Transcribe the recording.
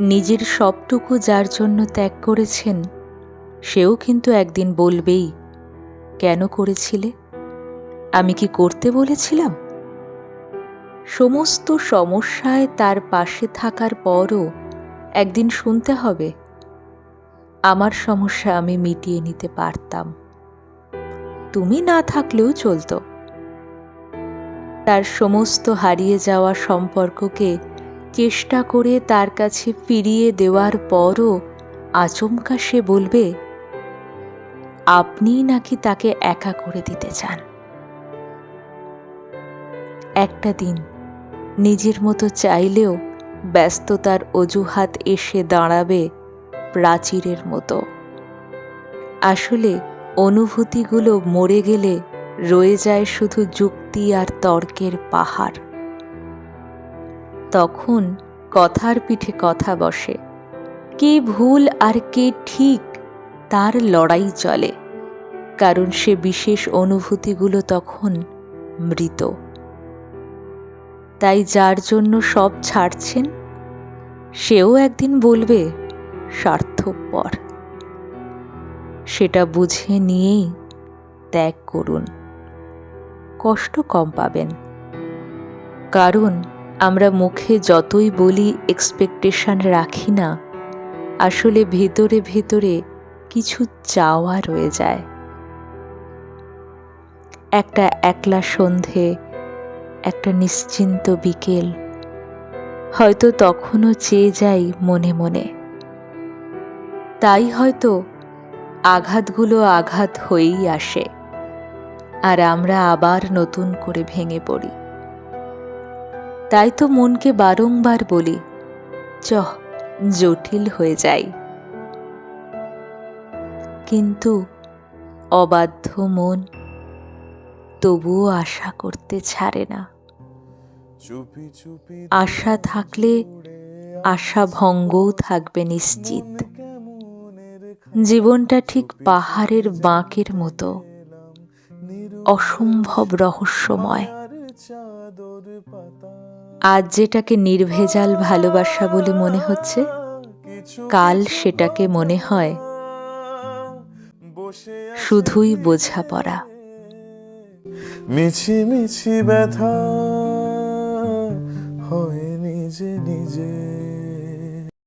নিজের সবটুকু যার জন্য ত্যাগ করেছেন, সেও কিন্তু একদিন বলবেই, কেন করেছিলে? আমি কি করতে বলেছিলাম? সমস্ত সমস্যায় তার পাশে থাকার পরও একদিন শুনতে হবে, আমার সমস্যা আমি মিটিয়ে নিতে পারতাম। তুমি না থাকলেও চলতো। তার সমস্ত হারিয়ে যাওয়া সম্পর্ককে চেষ্টা করে তার কাছে ফিরিয়ে দেওয়ার পরও আচমকা সে বলবে, আপনিই নাকি তাকে একা করে দিতে চান? একটা দিন নিজের মতো চাইলেও ব্যস্ততার অজুহাত এসে দাঁড়াবে প্রাচীরের মতো। আসলে অনুভূতিগুলো মরে গেলে রয়ে যায় শুধু যুক্তি আর তর্কের পাহাড়। তখন কথার পিঠে কথা বসে। কে ভুল আর কে ঠিক, তার লড়াই চলে। কারণ সে বিশেষ অনুভূতিগুলো তখন মৃত। তাই যার জন্য সব ছাড়ছেন, সেও একদিন বলবে, স্বার্থপর। সেটা বুঝে নিয়েই ত্যাগ করুন। কষ্ট কম পাবেন। কারণ আমরা মুখে যতই বলি এক্সপেকটেশন রাখি না, আসলে ভেতরে ভেতরে কিছু চাওয়া রয়ে যায়। একটা একলা সন্ধে, একটা নিশ্চিন্ত বিকেল, হয়তো তখনও চেয়ে যাই মনে মনে। তাই হয়তো আঘাতগুলো আঘাত হয়েই আসে, আর আমরা আবার নতুন করে ভেঙে পড়ি। তাই তো মনকে বারংবার বলি চহ জটিল হয়ে যাই। কিন্তু অবাধ্য মন তবুও আশা করতে ছাড়ে না। আশা থাকলে আশা ভঙ্গও থাকবে নিশ্চিত। জীবনটা ঠিক পাহাড়ের বাঁকের মতো অসম্ভব রহস্যময়। আজ যেটাকে নির্ভেজাল ভালোবাসা বলে মনে হচ্ছে, কাল সেটাকে মনে হয় শুধুই বোঝা পড়া মিছি মিছি ব্যথা।